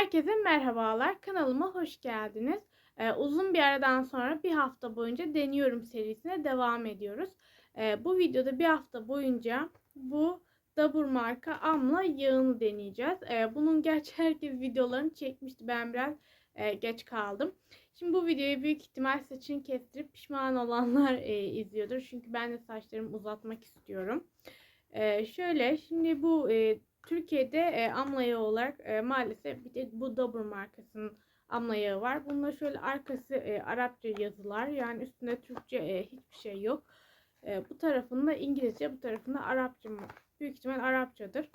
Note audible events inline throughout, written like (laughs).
Herkese merhabalar. Kanalıma hoş geldiniz. Ee, uzun bir aradan sonra bir hafta boyunca deniyorum serisine devam ediyoruz. Ee, bu videoda bir hafta boyunca bu Dabur marka Amla yağını deneyeceğiz. Ee, bunun gerçi (laughs) herkes videolarını çekmişti. Ben biraz e, geç kaldım. Şimdi bu videoyu büyük ihtimal saçını kestirip pişman olanlar e, izliyordur. Çünkü ben de saçlarımı uzatmak istiyorum. Ee, şöyle şimdi bu e, Türkiye'de e, amla yağı olarak e, maalesef bir de bu Dabur markasının amla yağı var. Bunda şöyle arkası e, Arapça yazılar yani üstünde Türkçe e, hiçbir şey yok. E, bu tarafında İngilizce bu tarafında Arapça mı? Büyük ihtimal Arapçadır.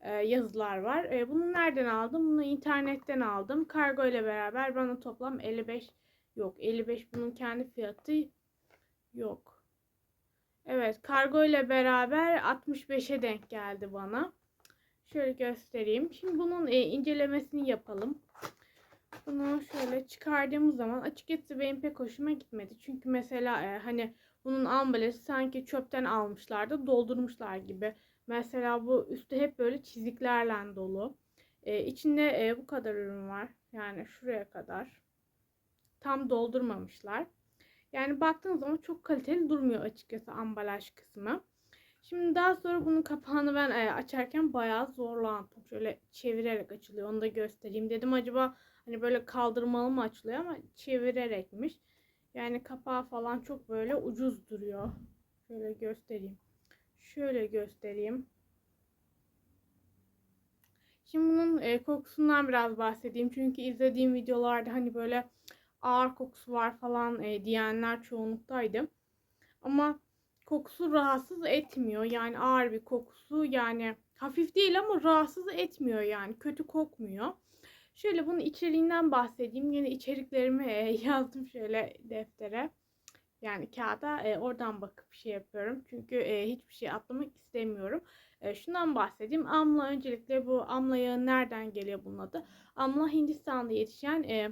E, yazılar var. E, bunu nereden aldım? Bunu internetten aldım. Kargo ile beraber bana toplam 55 yok 55 bunun kendi fiyatı yok. Evet kargo ile beraber 65'e denk geldi bana. Şöyle göstereyim. Şimdi bunun e, incelemesini yapalım. Bunu şöyle çıkardığımız zaman açıkçası benim pek hoşuma gitmedi. Çünkü mesela e, hani bunun ambalajı sanki çöpten almışlar da doldurmuşlar gibi. Mesela bu üstü hep böyle çiziklerle dolu. E, içinde e, bu kadar ürün var. Yani şuraya kadar. Tam doldurmamışlar. Yani baktığınız zaman çok kaliteli durmuyor açıkçası ambalaj kısmı. Şimdi daha sonra bunun kapağını ben e, açarken bayağı zorlandım. Şöyle çevirerek açılıyor. Onu da göstereyim. Dedim acaba hani böyle kaldırmalı mı açılıyor ama çevirerekmiş. Yani kapağı falan çok böyle ucuz duruyor. Şöyle göstereyim. Şöyle göstereyim. Şimdi bunun e, kokusundan biraz bahsedeyim. Çünkü izlediğim videolarda hani böyle ağır kokusu var falan e, diyenler çoğunluktaydı. Ama kokusu rahatsız etmiyor. Yani ağır bir kokusu yani hafif değil ama rahatsız etmiyor yani. Kötü kokmuyor. Şöyle bunun içeriğinden bahsedeyim. Yine içeriklerimi e, (laughs) yazdım şöyle deftere. Yani kağıda e, oradan bakıp şey yapıyorum. Çünkü e, hiçbir şey atlamak istemiyorum. E, şundan bahsedeyim. Amla öncelikle bu amla yağı nereden geliyor bunun adı? Amla Hindistan'da yetişen e,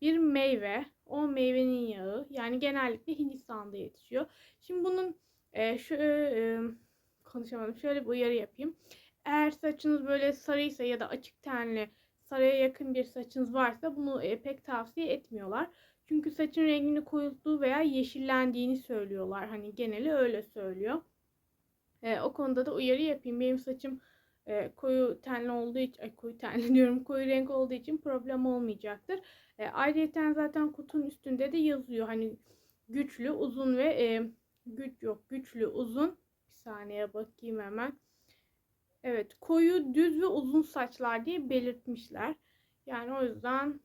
bir meyve. O meyvenin yağı. Yani genellikle Hindistan'da yetişiyor. Şimdi bunun e, şu e, konuşamadım. Şöyle bir uyarı yapayım. Eğer saçınız böyle sarıysa ya da açık tenli sarıya yakın bir saçınız varsa bunu e, pek tavsiye etmiyorlar. Çünkü saçın rengini koyulduğu veya yeşillendiğini söylüyorlar. Hani geneli öyle söylüyor. E, o konuda da uyarı yapayım. Benim saçım e, koyu tenli olduğu için, ay koyu tenli (laughs) diyorum, koyu renk olduğu için problem olmayacaktır. E, ayrıca zaten kutunun üstünde de yazıyor. Hani güçlü, uzun ve e, güç yok. Güçlü, uzun. Bir saniye bakayım hemen. Evet, koyu, düz ve uzun saçlar diye belirtmişler. Yani o yüzden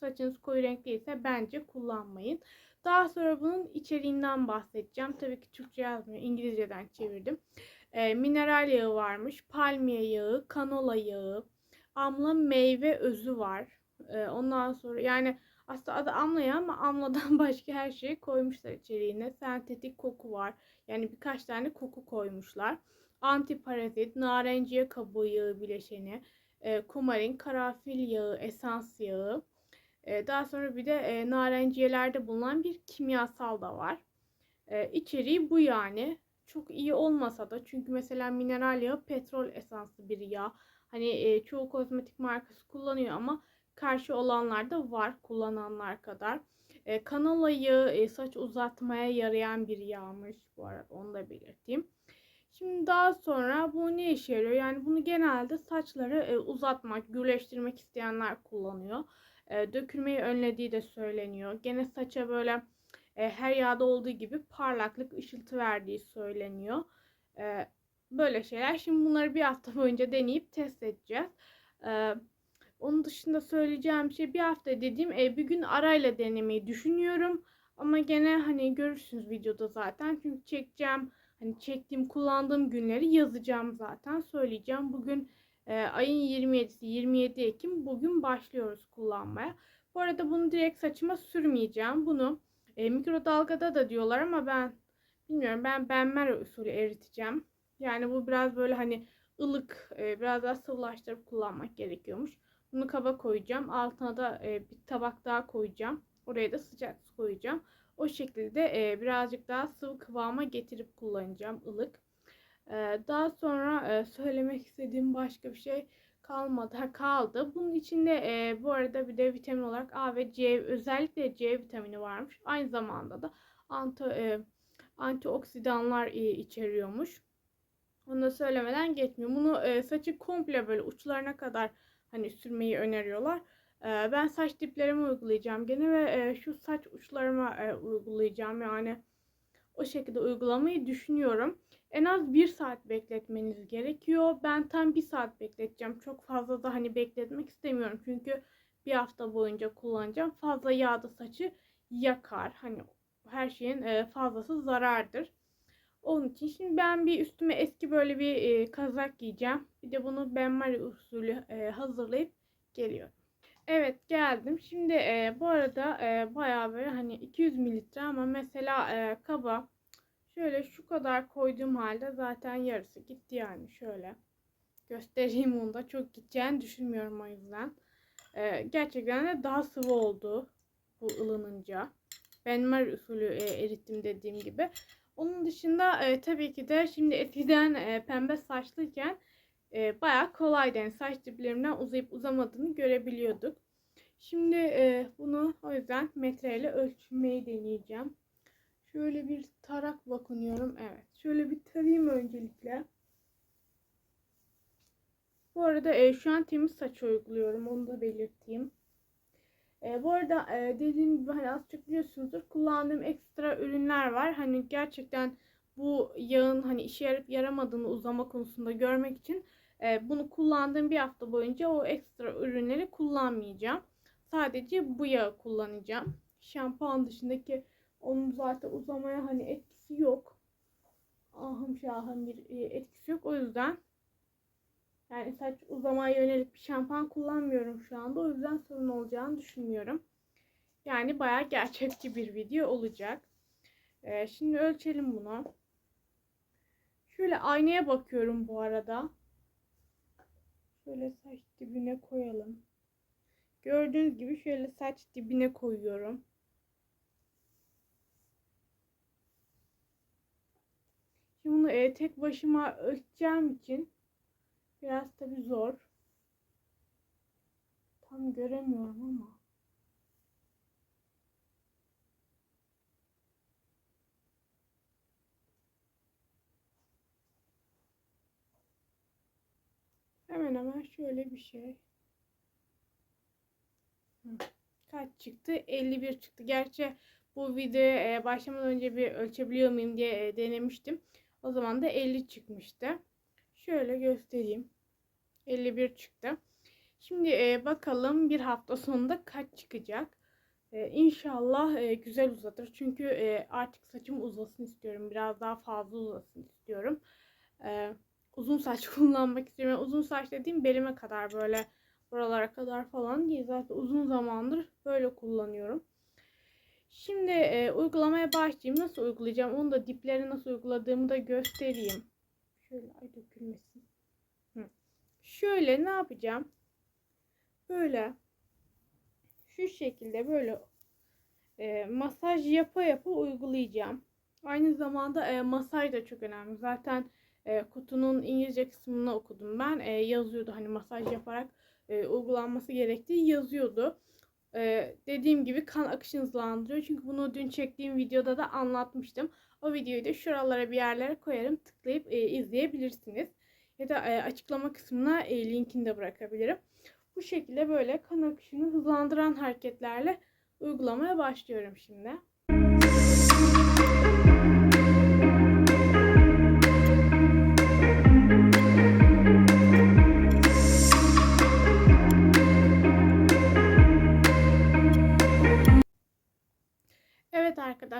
saçınız koyu renk değilse bence kullanmayın. Daha sonra bunun içeriğinden bahsedeceğim. Tabii ki Türkçe yazmıyor. İngilizceden çevirdim. E, mineral yağı varmış. Palmiye yağı, kanola yağı, amla meyve özü var. E, ondan sonra yani aslında adı amla yağı ama amladan (laughs) başka her şeyi koymuşlar içeriğine. Sentetik koku var. Yani birkaç tane koku koymuşlar. Antiparazit, narenciye kabuğu yağı bileşeni, e, kumarin, karanfil yağı, esans yağı. E, daha sonra bir de e, narenciyelerde bulunan bir kimyasal da var. E, içeriği bu yani. Çok iyi olmasa da çünkü mesela mineral yağı petrol esanslı bir yağ. Hani e, çoğu kozmetik markası kullanıyor ama karşı olanlar da var kullananlar kadar. E, kanola yağı e, saç uzatmaya yarayan bir yağmış bu arada onu da belirteyim. Şimdi daha sonra bu ne işe yarıyor? Yani bunu genelde saçları e, uzatmak, gürleştirmek isteyenler kullanıyor. E, dökülmeyi önlediği de söyleniyor. Gene saça böyle e, her yağda olduğu gibi parlaklık, ışıltı verdiği söyleniyor. E, böyle şeyler. Şimdi bunları bir hafta boyunca deneyip test edeceğiz. E, onun dışında söyleyeceğim şey bir hafta dediğim e, bir gün arayla denemeyi düşünüyorum. Ama gene hani görürsünüz videoda zaten. Çünkü çekeceğim hani çektiğim kullandığım günleri yazacağım zaten söyleyeceğim. Bugün e, ayın 27'si 27 Ekim bugün başlıyoruz kullanmaya. Bu arada bunu direkt saçıma sürmeyeceğim. Bunu e, mikrodalgada da diyorlar ama ben bilmiyorum ben benmer usulü eriteceğim. Yani bu biraz böyle hani ılık e, biraz daha sıvılaştırıp kullanmak gerekiyormuş. Bunu kaba koyacağım. Altına da e, bir tabak daha koyacağım. Oraya da sıcak su koyacağım. O şekilde e, birazcık daha sıvı kıvama getirip kullanacağım ılık. E, daha sonra e, söylemek istediğim başka bir şey kalmadı. Ha, kaldı. Bunun içinde e, bu arada bir de vitamin olarak A ve C özellikle C vitamini varmış. Aynı zamanda da anti e, antioksidanlar e, içeriyormuş. Onu da söylemeden geçmiyor. Bunu e, saçı komple böyle uçlarına kadar hani sürmeyi öneriyorlar. E, ben saç diplerime uygulayacağım gene ve e, şu saç uçlarıma e, uygulayacağım. Yani o şekilde uygulamayı düşünüyorum. En az bir saat bekletmeniz gerekiyor. Ben tam bir saat bekleteceğim. Çok fazla da hani bekletmek istemiyorum. Çünkü bir hafta boyunca kullanacağım. Fazla yağda saçı yakar. Hani her şeyin fazlası zarardır. Onun için şimdi ben bir üstüme eski böyle bir e, kazak giyeceğim. Bir de bunu benmari usulü e, hazırlayıp geliyorum. Evet geldim. Şimdi e, bu arada e, bayağı böyle hani 200 mililitre ama mesela e, kaba şöyle şu kadar koyduğum halde zaten yarısı gitti yani şöyle. Göstereyim onu da çok gideceğini düşünmüyorum o yüzden. E, gerçekten de daha sıvı oldu bu ılınınca. Benmari usulü e, erittim dediğim gibi. Onun dışında e, tabii ki de şimdi eskiden e, pembe saçlıyken e, bayağı kolaydı. Yani saç diplerimden uzayıp uzamadığını görebiliyorduk. Şimdi e, bunu o yüzden metreyle ölçmeyi deneyeceğim. Şöyle bir tarak bakınıyorum. Evet. Şöyle bir tarayayım öncelikle. Bu arada e, şu an temiz saç uyguluyorum. Onu da belirteyim. E, bu arada e, dediğim gibi hani az çok biliyorsunuzdur kullandığım ekstra ürünler var. Hani gerçekten bu yağın hani işe yarayıp yaramadığını uzama konusunda görmek için e, bunu kullandığım bir hafta boyunca o ekstra ürünleri kullanmayacağım. Sadece bu yağı kullanacağım. Şampuan dışındaki onun zaten uzamaya hani etkisi yok. Ahım şahım bir e, etkisi yok. O yüzden yani saç uzamaya yönelik bir şampuan kullanmıyorum şu anda. O yüzden sorun olacağını düşünmüyorum. Yani bayağı gerçekçi bir video olacak. Ee, şimdi ölçelim bunu. Şöyle aynaya bakıyorum bu arada. Şöyle saç dibine koyalım. Gördüğünüz gibi şöyle saç dibine koyuyorum. Şimdi bunu e, tek başıma ölçeceğim için biraz tabi zor. Tam göremiyorum ama. Hemen hemen şöyle bir şey. Kaç çıktı? 51 çıktı. Gerçi bu videoya başlamadan önce bir ölçebiliyor muyum diye e, denemiştim. O zaman da 50 çıkmıştı. Şöyle göstereyim. 51 çıktı. Şimdi e, bakalım bir hafta sonunda kaç çıkacak. E, inşallah e, güzel uzatır. Çünkü e, artık saçım uzasın istiyorum. Biraz daha fazla uzasın istiyorum. E, uzun saç (laughs) kullanmak istiyorum. uzun saç dediğim belime kadar böyle buralara kadar falan değil. Zaten uzun zamandır böyle kullanıyorum. Şimdi e, uygulamaya başlayayım. Nasıl uygulayacağım? Onu da dipleri nasıl uyguladığımı da göstereyim. Şöyle ay dökülmesin. Hı. Şöyle ne yapacağım? Böyle şu şekilde böyle e, masaj yapa yapa uygulayacağım. Aynı zamanda e, masaj da çok önemli. Zaten e, kutunun İngilizce kısmını okudum ben. E, yazıyordu hani masaj yaparak e, uygulanması gerektiği yazıyordu. E, dediğim gibi kan akışını hızlandırıyor. Çünkü bunu dün çektiğim videoda da anlatmıştım. O videoyu da şuralara bir yerlere koyarım. Tıklayıp e, izleyebilirsiniz. Ya da e, açıklama kısmına e, linkini de bırakabilirim. Bu şekilde böyle kan akışını hızlandıran hareketlerle uygulamaya başlıyorum şimdi.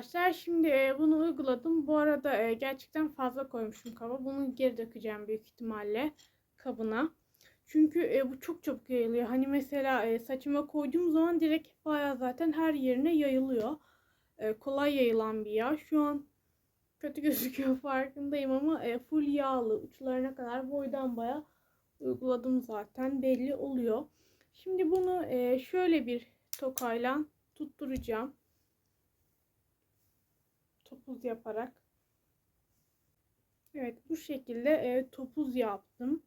Arkadaşlar şimdi e, bunu uyguladım. Bu arada e, gerçekten fazla koymuşum kaba. Bunu geri dökeceğim büyük ihtimalle kabına. Çünkü e, bu çok çabuk yayılıyor. Hani mesela saçıma koyduğum zaman direkt bayağı zaten her yerine yayılıyor. Kolay yayılan bir yağ. Şu an kötü (laughs) gözüküyor farkındayım ama full yağlı uçlarına kadar boydan bayağı uyguladım zaten belli oluyor. Şimdi bunu şöyle bir tokayla tutturacağım topuz yaparak. Evet bu şekilde e, topuz yaptım.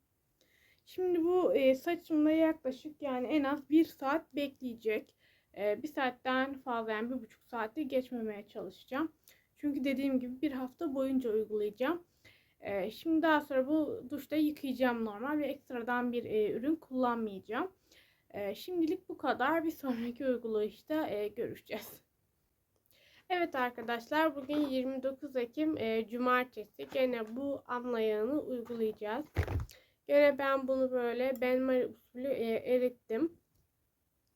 Şimdi bu e, saçımda yaklaşık yani en az bir saat bekleyecek. E, bir saatten fazla yani bir buçuk saati geçmemeye çalışacağım. Çünkü dediğim gibi bir hafta boyunca uygulayacağım. E, şimdi daha sonra bu duşta yıkayacağım normal ve ekstradan bir e, ürün kullanmayacağım. E, şimdilik bu kadar. Bir sonraki uygulayışta e, görüşeceğiz. Evet arkadaşlar bugün 29 Ekim e, Cumartesi. Gene bu amla yağını uygulayacağız. Gene ben bunu böyle benmari usulü e, erittim.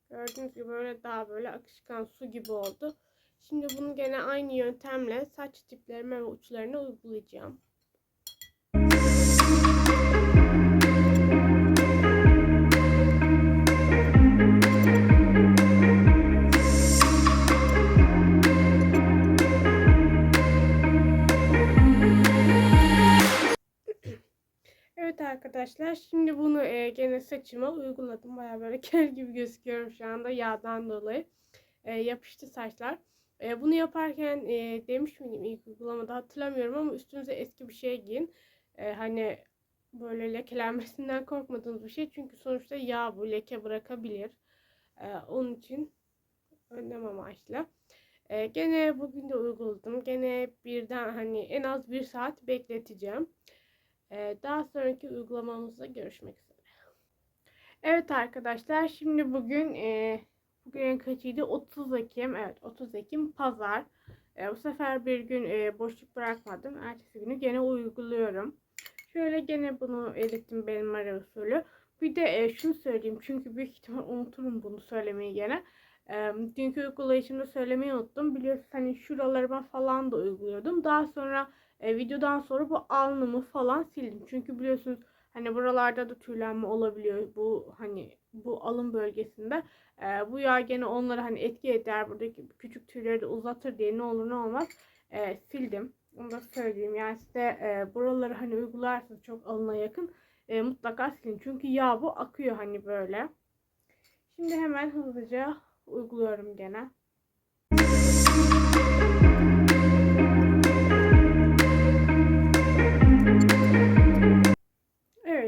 Gördüğünüz gibi böyle daha böyle akışkan su gibi oldu. Şimdi bunu gene aynı yöntemle saç tiplerime ve uçlarına uygulayacağım. Arkadaşlar şimdi bunu e, gene saçıma uyguladım. Baya böyle (laughs) kel gibi gözüküyorum şu anda yağdan dolayı. E, yapıştı saçlar. E, bunu yaparken e, demiş miydim ilk uygulamada hatırlamıyorum ama üstünüze eski bir şey giyin. E, hani böyle lekelenmesinden korkmadığınız bir şey. Çünkü sonuçta yağ bu leke bırakabilir. E, onun için önlem amaçlı. E, gene bugün de uyguladım. Gene birden hani en az bir saat bekleteceğim. Ee, daha sonraki uygulamamızda görüşmek üzere. Evet arkadaşlar şimdi bugün e, bugün kaçıydı? 30 Ekim. Evet 30 Ekim Pazar. E, bu sefer bir gün e, boşluk bırakmadım. Ertesi günü gene uyguluyorum. Şöyle gene bunu erittim benim ara usulü. Bir de e, şunu söyleyeyim çünkü büyük ihtimal unuturum bunu söylemeyi gene. E, dünkü uygulayışımda söylemeyi unuttum. Biliyorsunuz hani şuralarıma falan da uyguluyordum. Daha sonra e, videodan sonra bu alnımı falan sildim. Çünkü biliyorsunuz hani buralarda da tüylenme olabiliyor. Bu hani bu alın bölgesinde. E, bu yağ gene onları hani etki eder. Buradaki küçük tüyleri de uzatır diye ne olur ne olmaz e, sildim. Onu da söyleyeyim. Yani size e, buraları hani uygularsanız çok alına yakın e, mutlaka silin. Çünkü yağ bu akıyor hani böyle. Şimdi hemen hızlıca uyguluyorum gene.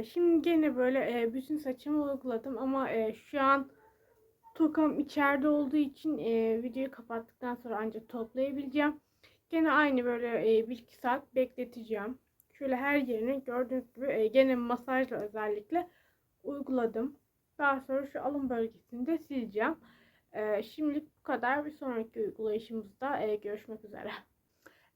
Şimdi gene böyle e, bütün saçımı uyguladım ama e, şu an tokam içeride olduğu için e, videoyu kapattıktan sonra ancak toplayabileceğim. Gene aynı böyle e, 1-2 saat bekleteceğim. Şöyle her yerini gördüğünüz gibi e, gene masajla özellikle uyguladım. Daha sonra şu alın bölgesini de sileceğim. E, şimdilik bu kadar. Bir sonraki uygulayışımızda e, görüşmek üzere.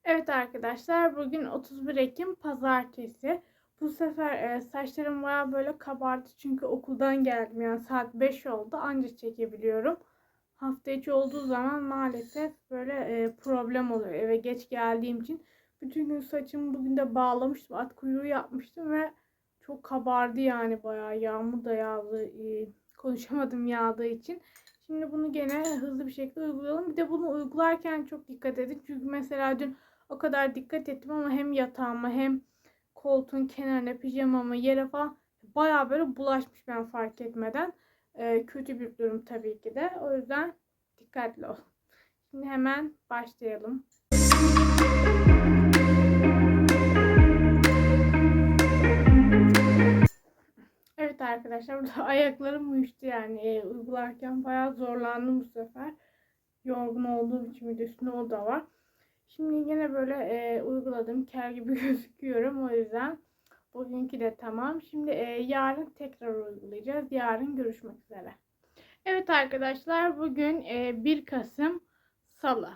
Evet arkadaşlar bugün 31 Ekim Pazartesi. Bu sefer e, saçlarım baya böyle kabardı çünkü okuldan geldim yani saat 5 oldu anca çekebiliyorum. Hafta içi olduğu zaman maalesef böyle e, problem oluyor eve geç geldiğim için. Bütün gün saçımı bugün de bağlamıştım at kuyruğu yapmıştım ve çok kabardı yani bayağı yağmur da yağdı e, konuşamadım yağdığı için. Şimdi bunu gene hızlı bir şekilde uygulayalım. Bir de bunu uygularken çok dikkat edin. Çünkü mesela dün o kadar dikkat ettim ama hem yatağıma hem koltuğun kenarına pijamamı yere falan baya böyle bulaşmış ben fark etmeden. Ee, kötü bir durum tabii ki de. O yüzden dikkatli ol. Şimdi hemen başlayalım. Evet arkadaşlar burada (laughs) ayaklarım uyuştu yani e, uygularken bayağı zorlandım bu sefer. Yorgun olduğum için bir de üstüne o da var. Şimdi yine böyle e, uyguladım. Kel gibi (laughs) gözüküyorum. O yüzden bugünkü de tamam. Şimdi e, yarın tekrar uygulayacağız. Yarın görüşmek üzere. Evet arkadaşlar bugün e, 1 Kasım Salı.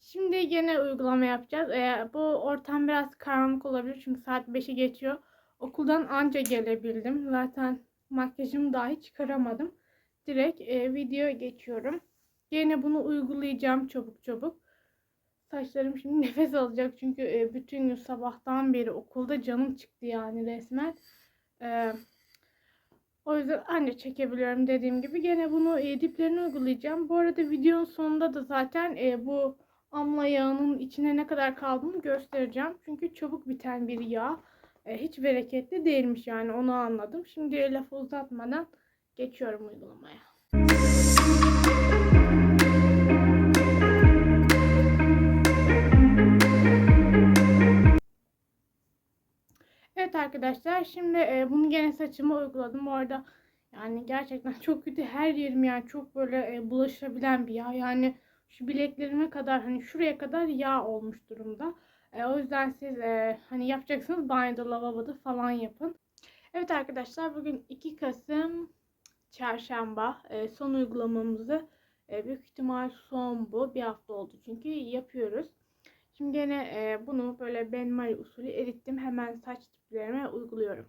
Şimdi yine uygulama yapacağız. E, bu ortam biraz karanlık olabilir. Çünkü saat 5'i geçiyor. Okuldan anca gelebildim. Zaten makyajımı dahi çıkaramadım. Direkt e, videoya geçiyorum. Yine bunu uygulayacağım çabuk çabuk. Saçlarım şimdi (laughs) nefes alacak çünkü e, bütün gün sabahtan beri okulda canım çıktı yani resmen. E, o yüzden anne çekebiliyorum dediğim gibi. Gene bunu e, diplerini uygulayacağım. Bu arada videonun sonunda da zaten e, bu amla yağının içine ne kadar kaldığını göstereceğim. Çünkü çabuk biten bir yağ. Hiç bereketli değilmiş yani onu anladım. Şimdi lafı uzatmadan geçiyorum uygulamaya. Evet arkadaşlar şimdi e, bunu gene saçıma uyguladım. Bu arada yani gerçekten (laughs) çok kötü her yerim yani çok böyle e, bulaşabilen bir yağ. Yani şu bileklerime kadar hani şuraya kadar yağ olmuş durumda. E, o yüzden siz e, hani yapacaksınız banyoda lavaboda falan yapın. Evet arkadaşlar bugün 2 Kasım çarşamba e, son uygulamamızı e, büyük ihtimal son bu. Bir hafta oldu çünkü yapıyoruz. Şimdi gene e, bunu böyle benmari usulü erittim. Hemen saç diplerime uyguluyorum.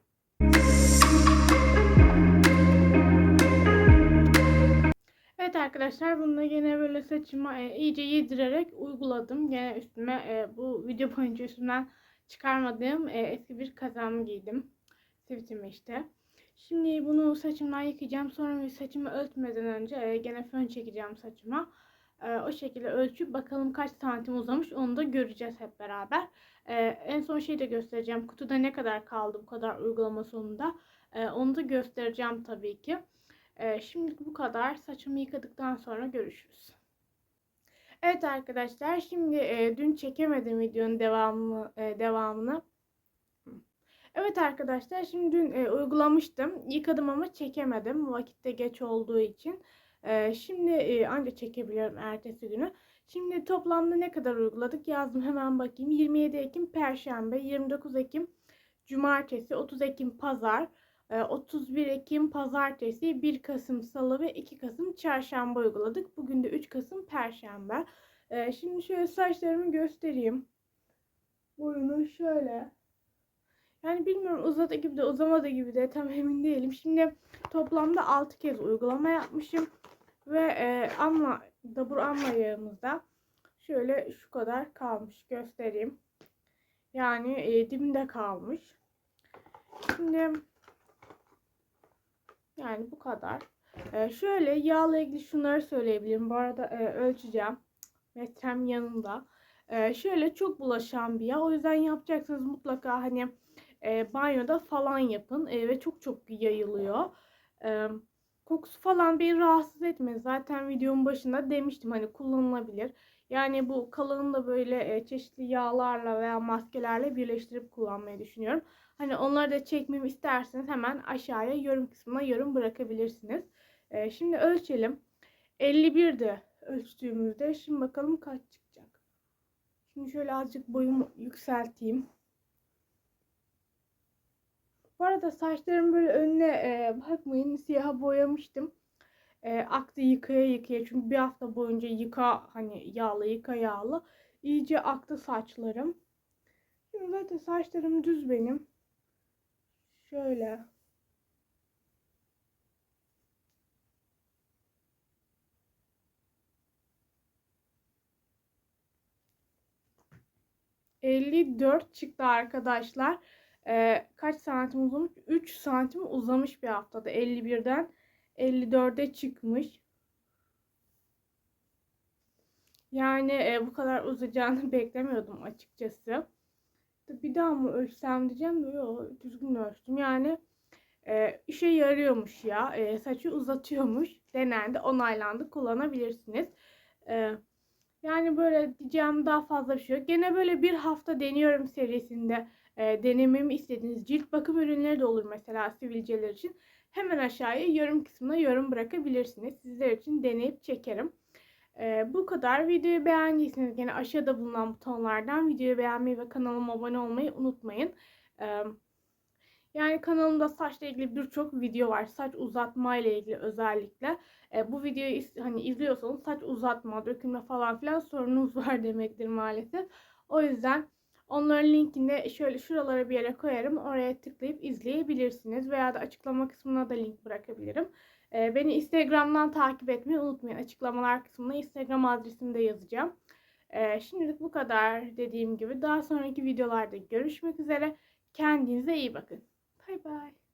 Evet arkadaşlar bunu da gene böyle saçıma e, iyice yedirerek uyguladım. Gene üstüme e, bu video boyunca üstümden çıkarmadığım e, eski bir kazağımı giydim. Sivitimi işte. Şimdi bunu saçımdan yıkayacağım. Sonra saçımı örtmeden önce e, gene fön çekeceğim saçıma. O şekilde ölçüp bakalım kaç santim uzamış onu da göreceğiz hep beraber. En son şeyi de göstereceğim. Kutuda ne kadar kaldı bu kadar uygulama sonunda. Onu da göstereceğim tabii ki. E, şimdilik bu kadar. Saçımı yıkadıktan sonra görüşürüz. Evet arkadaşlar şimdi e, dün çekemedim videonun devamını, e, devamını. Evet arkadaşlar şimdi dün e, uygulamıştım. Yıkadım ama çekemedim. Vakitte geç olduğu için. E, şimdi e, ancak çekebiliyorum ertesi günü. Şimdi toplamda ne kadar uyguladık yazdım hemen bakayım. 27 Ekim Perşembe, 29 Ekim Cumartesi, 30 Ekim Pazar, 31 Ekim Pazartesi, 1 Kasım Salı ve 2 Kasım Çarşamba uyguladık. Bugün de 3 Kasım Perşembe. Şimdi şöyle saçlarımı göstereyim. Boyunu şöyle. Yani bilmiyorum uzadı gibi de uzamadı gibi de tam emin değilim. Şimdi toplamda 6 kez uygulama yapmışım. Ve e, amma, dabur amma yağımızda şöyle şu kadar kalmış. Göstereyim. Yani e, dibinde kalmış. Şimdi yani bu kadar. E, şöyle yağla ilgili şunları söyleyebilirim. Bu arada e, ölçeceğim. Metrem yanında. E, şöyle çok bulaşan bir yağ. O yüzden yapacaksınız mutlaka hani e, banyoda falan yapın e, ve çok çok yayılıyor. E, kokusu falan beni rahatsız etmez. Zaten videonun başında demiştim hani kullanılabilir. Yani bu kalanını da böyle e, çeşitli yağlarla veya maskelerle birleştirip kullanmayı düşünüyorum. Hani onları da çekmemi isterseniz hemen aşağıya yorum kısmına yorum bırakabilirsiniz. E, şimdi ölçelim. 51'de ölçtüğümüzde şimdi bakalım kaç çıkacak. Şimdi şöyle azıcık boyumu yükselteyim. Bu arada saçlarım böyle önüne e, bakmayın siyaha boyamıştım. E, aktı yıkaya yıkaya çünkü bir hafta boyunca yıka hani yağlı yıka yağlı. İyice aktı saçlarım. Şimdi zaten saçlarım düz benim. Şöyle. Elli dört çıktı arkadaşlar e, kaç santim uzamış? 3 santim uzamış bir haftada. 51'den 54'e çıkmış. Yani e, bu kadar uzayacağını (laughs) beklemiyordum açıkçası. Bir daha mı ölçsem diyeceğim de yok düzgün ölçtüm. Yani e, işe yarıyormuş ya. E, saçı uzatıyormuş. Denendi, onaylandı. Kullanabilirsiniz. E, yani böyle diyeceğim daha fazla bir şey yok. Gene böyle bir hafta deniyorum serisinde e, denememi istediğiniz cilt bakım ürünleri de olur mesela sivilceler için. Hemen aşağıya yorum kısmına yorum bırakabilirsiniz. Sizler için deneyip çekerim. E, bu kadar. Videoyu beğendiyseniz yine aşağıda bulunan butonlardan videoyu beğenmeyi ve kanalıma abone olmayı unutmayın. E, yani kanalımda saçla ilgili birçok video var. Saç uzatma ile ilgili özellikle. E, bu videoyu iz, hani izliyorsanız saç uzatma, dökülme falan filan sorunuz (laughs) var demektir maalesef. O yüzden Onların linkini şöyle şuralara bir yere koyarım. Oraya tıklayıp izleyebilirsiniz. Veya da açıklama kısmına da link bırakabilirim. Ee, beni Instagram'dan takip etmeyi unutmayın. Açıklamalar kısmına Instagram adresimi de yazacağım. Ee, şimdilik bu kadar dediğim gibi. Daha sonraki videolarda görüşmek üzere. Kendinize iyi bakın. Bay bay.